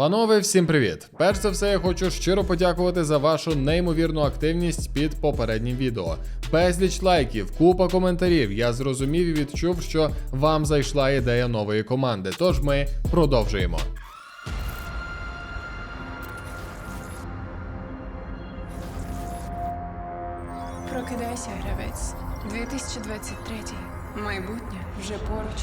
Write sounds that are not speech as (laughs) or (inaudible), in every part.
Панове, всім привіт! Перш за все, я хочу щиро подякувати за вашу неймовірну активність під попереднім відео. Безліч лайків, купа коментарів. Я зрозумів і відчув, що вам зайшла ідея нової команди. Тож ми продовжуємо. Прокидайся, гравець. 2023. Майбутнє вже поруч.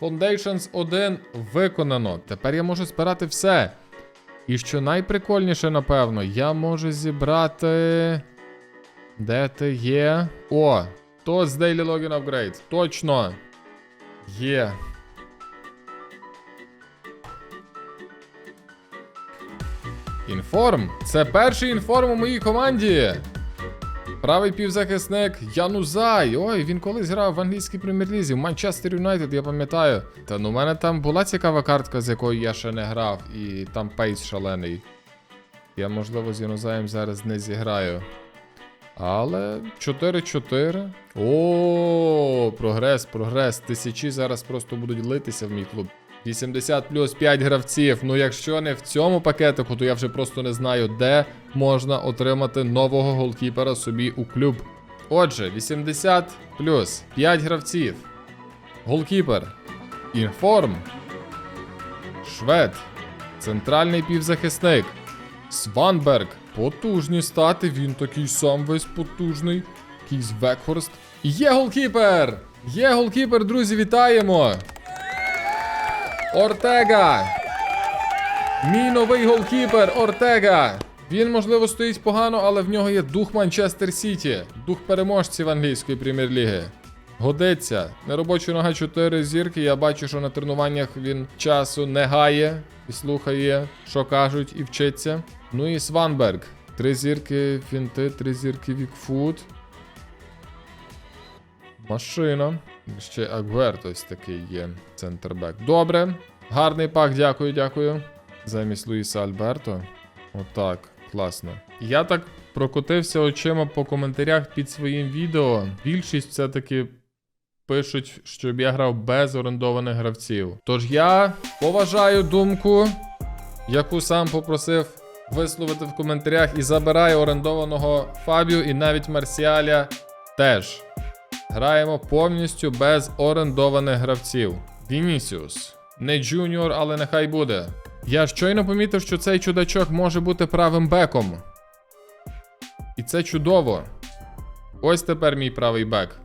Foundations 1 виконано. Тепер я можу збирати все. І що найприкольніше, напевно, я можу зібрати. Де ти є? О! То з Daily Login Upgrade. Точно! Є. Інформ. Це перший інформ у моїй команді. Правий півзахисник Янузай. Ой, він колись грав в англійській прем'єр-лізі, в Манчестер Юнайтед, я пам'ятаю. Та ну, у мене там була цікава картка, з якою я ще не грав, і там пейс шалений. Я, можливо, з Янузаєм зараз не зіграю. Але 4-4. О, прогрес, прогрес. Тисячі зараз просто будуть литися в мій клуб. 80 плюс 5 гравців. Ну, якщо не в цьому пакетику, то я вже просто не знаю, де можна отримати нового голкіпера собі у клуб. Отже, 80 плюс 5 гравців. Голкіпер. Інформ. Швед. Центральний півзахисник. Сванберг. Потужні стати, він такий сам весь потужний. Якийсь Векхорст. Є голкіпер! Є голкіпер, друзі, вітаємо! Ортега! Мій новий голкіпер Ортега! Він, можливо, стоїть погано, але в нього є дух Манчестер Сіті, дух переможців англійської прем'єр-ліги. Годиться. Неробоча нога 4 зірки. Я бачу, що на тренуваннях він часу не гає і слухає, що кажуть, і вчиться. Ну і Сванберг. Три зірки фінти, три зірки Вікфуд. Машина. Ще Агверт ось такий є. Центрбек. Добре. Гарний пак, дякую, дякую. Замість Луїса Альберто. Отак, класно. Я так прокотився очима по коментарях під своїм відео. Більшість все-таки пишуть, щоб я грав без орендованих гравців. Тож я поважаю думку, яку сам попросив висловити в коментарях, і забираю орендованого Фабіо і навіть Марсіаля теж. Граємо повністю без орендованих гравців. Вінісіус. Не джуніор, але нехай буде. Я щойно помітив, що цей чудачок може бути правим беком. І це чудово. Ось тепер мій правий бек.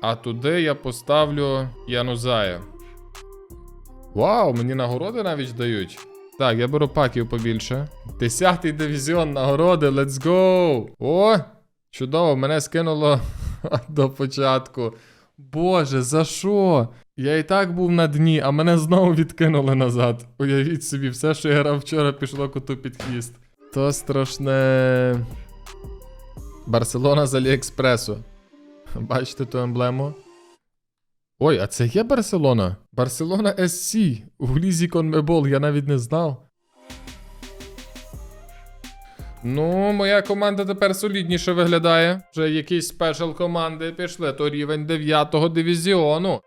А туди я поставлю Янузая. Вау, мені нагороди навіть дають. Так, я беру паків побільше. Десятий дивізіон нагороди, let's go! О! Чудово, мене скинуло (laughs) до початку. Боже, за що? Я і так був на дні, а мене знову відкинули назад. Уявіть собі, все, що я грав вчора, пішло коту під хвіст. То страшне. Барселона з Аліекспресу. Бачите ту емблему? Ой, а це є Барселона? Барселона SC у Лізі Конмебол, я навіть не знав. Ну, моя команда тепер солідніше виглядає. Вже якісь спешл команди пішли, то рівень 9-го дивізіону.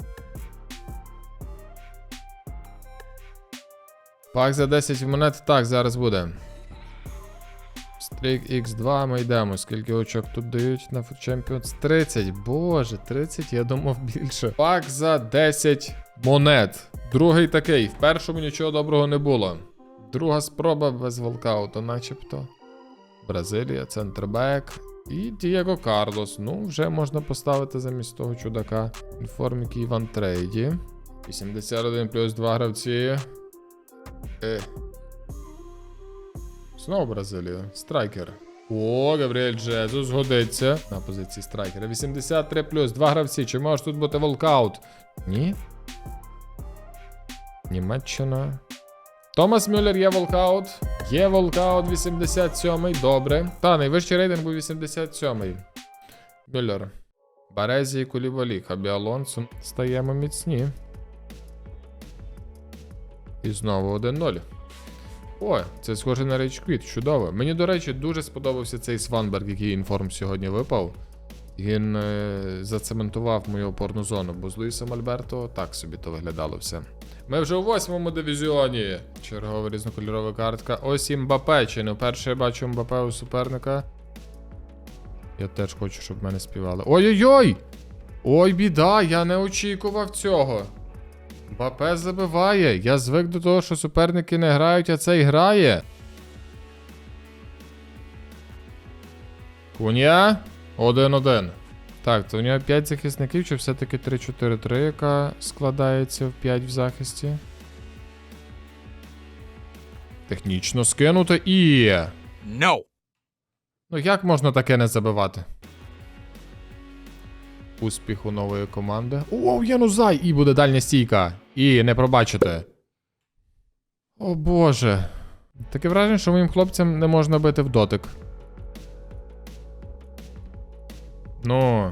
Пак за 10 монет. Так, зараз буде. Стрік X2, ми йдемо. Скільки очок тут дають на Champions? 30. Боже, 30, я думав більше. Пак за 10 монет. Другий такий. В першому нічого доброго не було. Друга спроба без волкауту, начебто. Бразилія, центрбек. І Дієго Карлос. Ну, вже можна поставити замість того чудака. Інформіки Іван Трейді. 81 плюс 2 гравці. Е. Знову Бразилія. Страйкер. О, Габріель Джезус годиться. На позиції страйкера. 83 плюс 2 гравці. Чи може тут бути волкаут? Ні. Німеччина. Томас Мюллер є волкаут. Є волкаут 87-й. Добре. Та, найвищий рейтинг був 87-й. Мюллер. Березі і Кулівалі. Хабі Алонсо. Стаємо міцні. І знову 1-0. О, це схоже на Рейдж Квіт, чудово. Мені, до речі, дуже сподобався цей Сванберг, який інформ сьогодні випав. Він е, зацементував мою опорну зону, бо з Луїсом Альберто так собі то виглядало все. Ми вже у восьмому дивізіоні. Чергова різнокольорова картка. Ось Мбапе. Чи не вперше я бачу Мбапе у суперника. Я теж хочу, щоб мене співали. Ой-ой-ой! Ой, біда, я не очікував цього. Мбапе забиває. Я звик до того, що суперники не грають, а цей грає. Куня. 1-1. Так, то у нього 5 захисників, чи все-таки 3-4-3, яка складається в 5 в захисті. Технічно скинути і. No. Ну як можна таке не забивати? Успіх у нової команди. Оу, Янузай! І буде дальня стійка. І не пробачите. О боже. Таке враження, що моїм хлопцям не можна бити в дотик. Ну.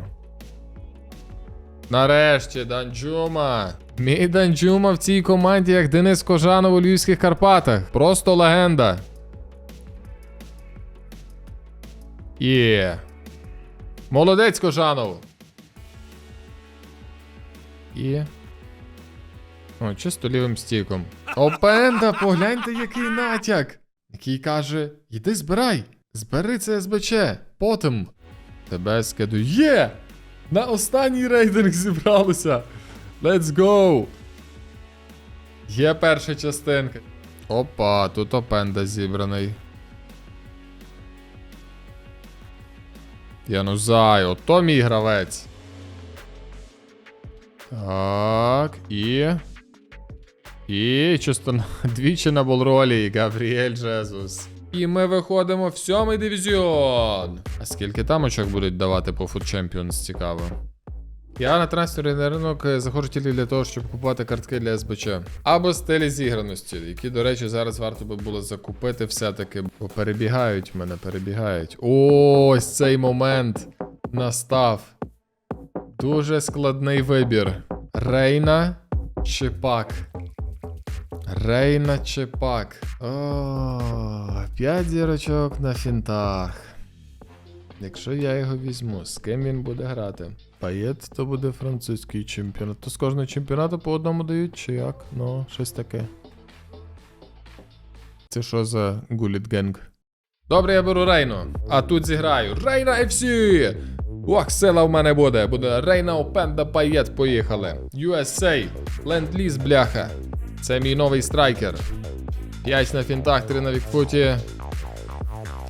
Нарешті, Данджума. Мій Данджума в цій команді, як Денис Кожанов у Львівських Карпатах. Просто легенда. Є. Молодець Кожанов. І. О, чисто лівим стіком. Опенда, погляньте, який натяк. Який каже: Йди збирай, збери це СБЧ, потім. Тебе скиду. Є! На останній рейдинг зібралося. Let's go! Є перша частинка. Опа, тут опенда зібраний. Янузай, ото мій гравець. Так, і. І чисто (laughs) двічі на болролі Габріель Жезус. І ми виходимо в сьомий дивізіон. А скільки там очок будуть давати по Food Champions, цікаво. Я на трансферний ринок е, заходжу тільки для того, щоб купувати картки для СБЧ. Або стилі зіграності, які, до речі, зараз варто би було закупити все-таки, бо перебігають мене, перебігають. Ось цей момент настав. Дуже складний вибір. Рейна чи пак? Рейна чи пак? О, п'ять зірочок на фінтах. Якщо я його візьму, з ким він буде грати? Паєт то буде французький чемпіонат. То з кожного чемпіонату по одному дають, чи як? Ну, щось таке. Це що за гуліт генг? Добре, я беру Рейну. А тут зіграю. Рейна FC! Ох, сила в мене буде. Буде Рейна Опенда Паєт. Поїхали. USA. Ленд-ліз, бляха. Це мій новий страйкер. 5 на фінтах, 3 на вікфуті.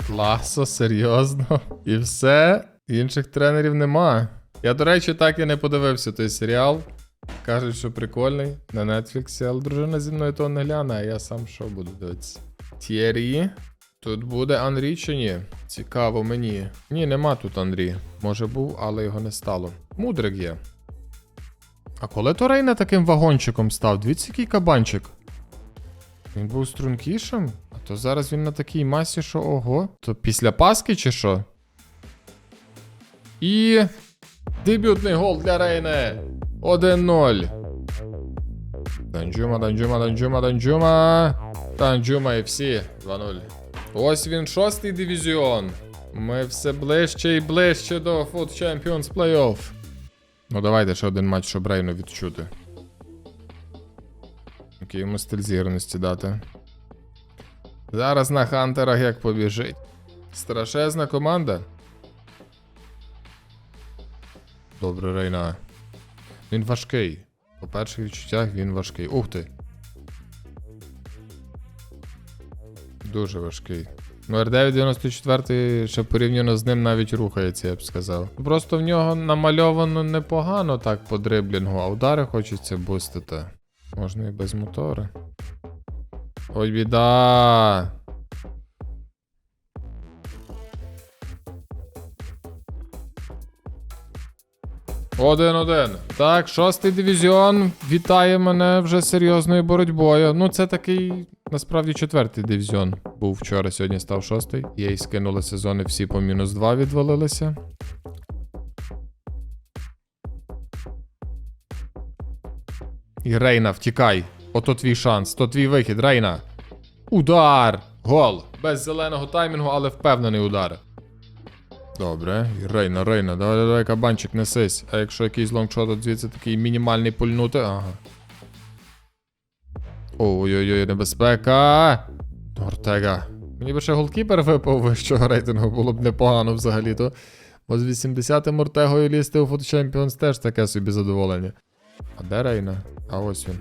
Класо, серйозно. І все. Інших тренерів нема. Я, до речі, так і не подивився той серіал. Кажуть, що прикольний на Нетфліксі, але дружина зі мною то не гляне, а я сам що буду дивитися. Тєрі. Тут буде Анрі чи ні? Цікаво мені. Ні, нема тут Андрі. Може був, але його не стало. Мудрик є. А коли то Рейна таким вагончиком став? Дивіться, який кабанчик. Він був стрункішим? А то зараз він на такій масі, що ого. То після Паски чи що? І. Дебютний гол для Рейни. 1-0. Данджума, Данджума, Данджума, Данджума. Данджума і всі. 2-0. Ось він, шостий дивізіон. Ми все ближче і ближче до Food Champions Playoff. Ну давайте ще один матч, щоб Рейну відчути. Який йому стиль зіграності дати. Зараз на Хантерах як побіжить. Страшезна команда. Добре, Рейна. Він важкий. По перших відчуттях він важкий. Ух ти. Дуже важкий. Ну, R9 94 ще порівняно з ним навіть рухається, я б сказав. Просто в нього намальовано непогано так по дриблінгу, а удари хочеться бустити. Можна і без мотора. Ой, біда. Один-один. Так, шостий дивізіон вітає мене вже серйозною боротьбою. Ну, це такий Насправді четвертий дивізіон був вчора, сьогодні став шостий. Їй скинули сезони всі по мінус 2 відвалилися. І Рейна, втікай. Ото твій шанс, то твій вихід, Рейна. Удар! Гол! Без зеленого таймінгу, але впевнений удар. Добре, і Рейна, Рейна, давай, давай, кабанчик, несись. А якщо якийсь лонгшот звідси такий мінімальний пульнути, ага. Ой-ой-ой, небезпека. Ортега. Мені би ще голкіпер випав вищого рейтингу, було б непогано взагалі-то. Бо з 80-м Ортегою лізти у Foot Champions теж таке собі задоволення. А де Рейна? А ось він.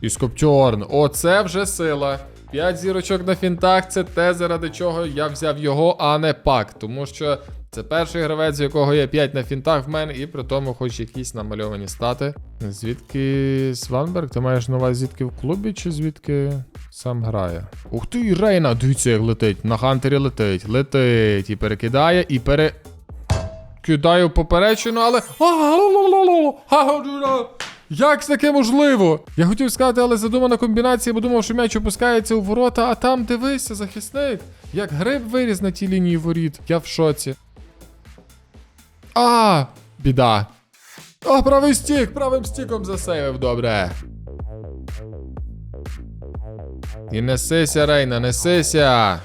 І Скоптьорн. Оце вже сила. 5 зірочок на фінтах це те, заради чого я взяв його, а не пак. Тому що це перший гравець, у якого є 5 на фінтах в мене, і при тому хоч якісь намальовані стати. Звідки Сванберг? Ти маєш на увазі звідки в клубі, чи звідки сам грає? Ух ти, Рейна! Дивіться, як летить. На Хантері летить, летить і перекидає, і пере. Кидаю поперечину, але. Як таке можливо? Я хотів сказати, але задумана комбінація, бо думав, що м'яч опускається у ворота, а там дивися, захисник. Як гриб виріс на тій лінії воріт. Я в шоці. А, біда. А, правий стік, правим стіком засейвив, добре. І несися, Рейна, несися.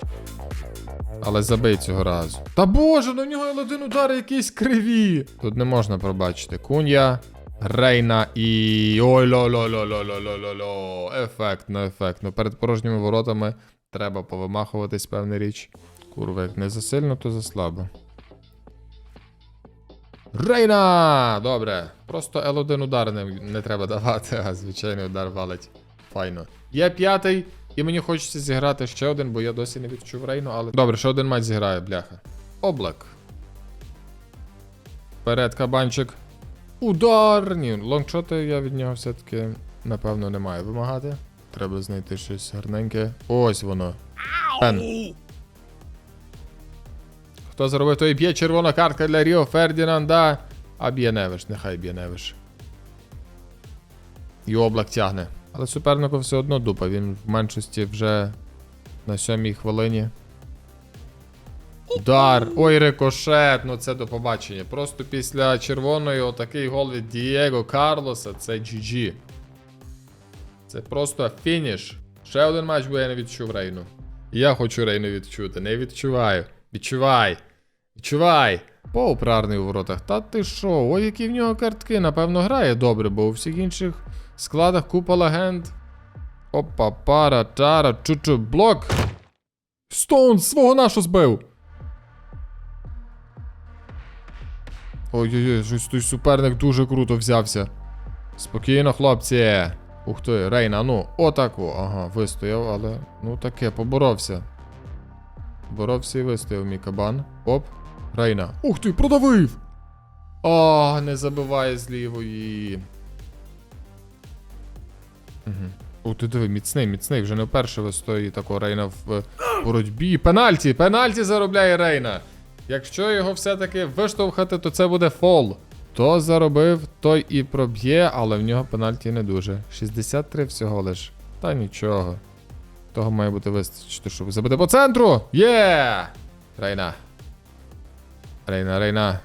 Але забий цього разу. Та боже, ну в нього один удар якийсь криві. Тут не можна пробачити. Куня Рейна і. ой ло ло ло ло ло ло ло Ефектно, ефектно. Ну, перед порожніми воротами треба повимахуватись, певна річ. Курва, як не засильно, то заслабо. Рейна! Добре. Просто L1 удар не, не треба давати, а звичайний удар валить. Файно. Я п'ятий, і мені хочеться зіграти ще один, бо я досі не відчув Рейну, але. Добре, ще один матч зіграю, бляха. Облак. Вперед, кабанчик. Удар! Ні, лонгшоти я від нього все-таки, напевно, не маю вимагати. Треба знайти щось гарненьке. Ось воно. Пен. Хто заробив, той б'є червона картка для Ріо Фердінанда. А б'є Невиш, нехай б'є Невиш. І облак тягне. Але супернику все одно дупа, він в меншості вже на сьомій хвилині. Удар! Ой, рикошет! Ну це до побачення. Просто після червоної отакий гол від Дієго Карлоса це GG. Це просто фініш. Ще один матч, бо я не відчув Рейну. Я хочу Рейну відчути, не відчуваю. Відчувай! Відчувай! Поуправний у воротах. Та ти що? Ой, які в нього картки. Напевно, грає добре, бо у всіх інших складах купа легенд. Опа, пара, тара, чучу, блок. Стоунс свого нашу збив. Ой-ой-ой, щось той суперник дуже круто взявся. Спокійно, хлопці. Ух ти, Рейна, ну, отаку. Ага, вистояв, але ну таке, поборовся. Боровся і вистояв мій кабан. Оп. Рейна. Ух ти, продавив! А, не забиває з лівої. Угу. Ух ти диви, міцний, міцний. Вже не вперше вистоїть такого Рейна в боротьбі. Пенальті! Пенальті заробляє Рейна. Якщо його все-таки виштовхати, то це буде фол. То заробив, той і проб'є, але в нього пенальті не дуже. 63 всього лиш. Та нічого. Того має бути вистачити, щоб забити по центру. Є! Рейна. Рейна, Рейна.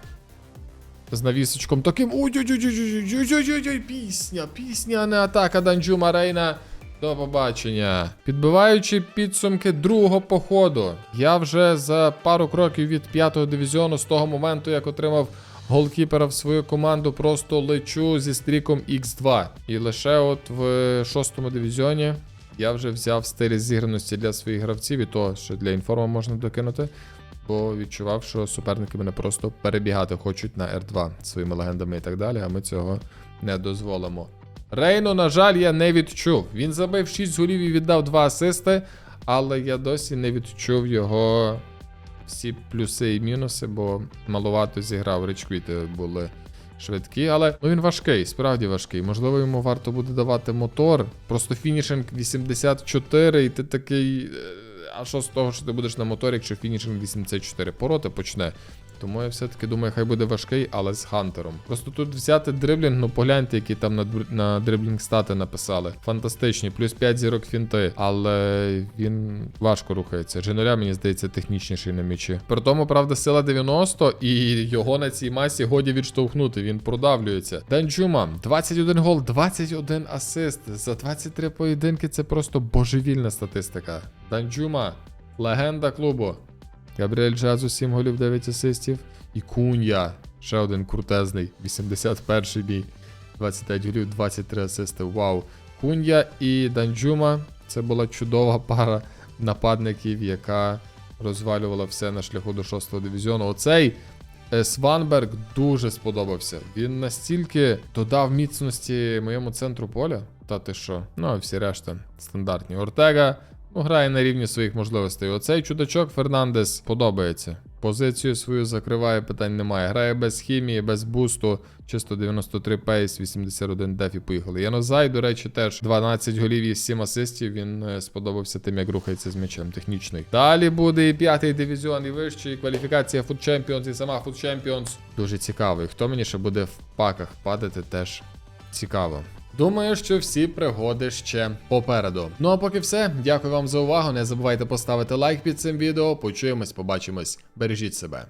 З навісочком таким. Ой-ой-ой-ой-ой-ой-ой-ой-ой, пісня, пісня, а не атака Данджума Рейна. До побачення. Підбиваючи підсумки другого походу, я вже за пару кроків від п'ятого дивізіону з того моменту, як отримав голкіпера в свою команду, просто лечу зі стріком X2. І лише от в шостому дивізіоні я вже взяв стиль зіграності для своїх гравців, і то, що для інформа можна докинути. Бо відчував, що суперники мене просто перебігати хочуть на R2 своїми легендами і так далі, а ми цього не дозволимо. Рейну, на жаль, я не відчув. Він забив 6 голів і віддав 2 асисти, але я досі не відчув його всі плюси і мінуси, бо маловато зіграв. Речквіти були швидкі, але ну, він важкий, справді важкий. Можливо, йому варто буде давати мотор. Просто фінішинг 84, і ти такий. А що з того, що ти будеш на моторі, якщо фінішинг 84 пороти почне? Тому я все-таки думаю, хай буде важкий, але з Хантером. Просто тут взяти дриблінг, ну погляньте, які там на, на дриблінг стати написали. Фантастичні, плюс 5 зірок фінти, але він важко рухається. Дженоля, мені здається, технічніший на м'ячі. При тому, правда, сила 90, і його на цій масі годі відштовхнути. Він продавлюється. Данджума, 21 гол, 21 асист. За 23 поєдинки це просто божевільна статистика. Данджума, легенда клубу. Габріель Джазу 7 голів 9 асистів. І Кунья. Ще один крутезний. 81 бій. 25 голів, 23 асисти. Вау. Кунья і Данджума. Це була чудова пара нападників, яка розвалювала все на шляху до 6-го дивізіону. Оцей е, Сванберг дуже сподобався. Він настільки додав міцності моєму центру поля. Та ти що? Ну, а всі решта стандартні. Ортега Ну, грає на рівні своїх можливостей. Оцей чудачок Фернандес подобається. Позицію свою закриває, питань немає. Грає без хімії, без бусту. Чисто 93 пейс, 81 деф і поїхали. Янозай, до речі, теж 12 голів і 7 асистів. Він е, сподобався тим, як рухається з м'ячем. Технічний. Далі буде і п'ятий дивізіон, і вищий, кваліфікація Food Champions, і сама Food Champions. Дуже цікавий. Хто мені ще буде в паках падати, теж цікаво. Думаю, що всі пригоди ще попереду. Ну а поки все. Дякую вам за увагу. Не забувайте поставити лайк під цим відео. Почуємось, побачимось. Бережіть себе.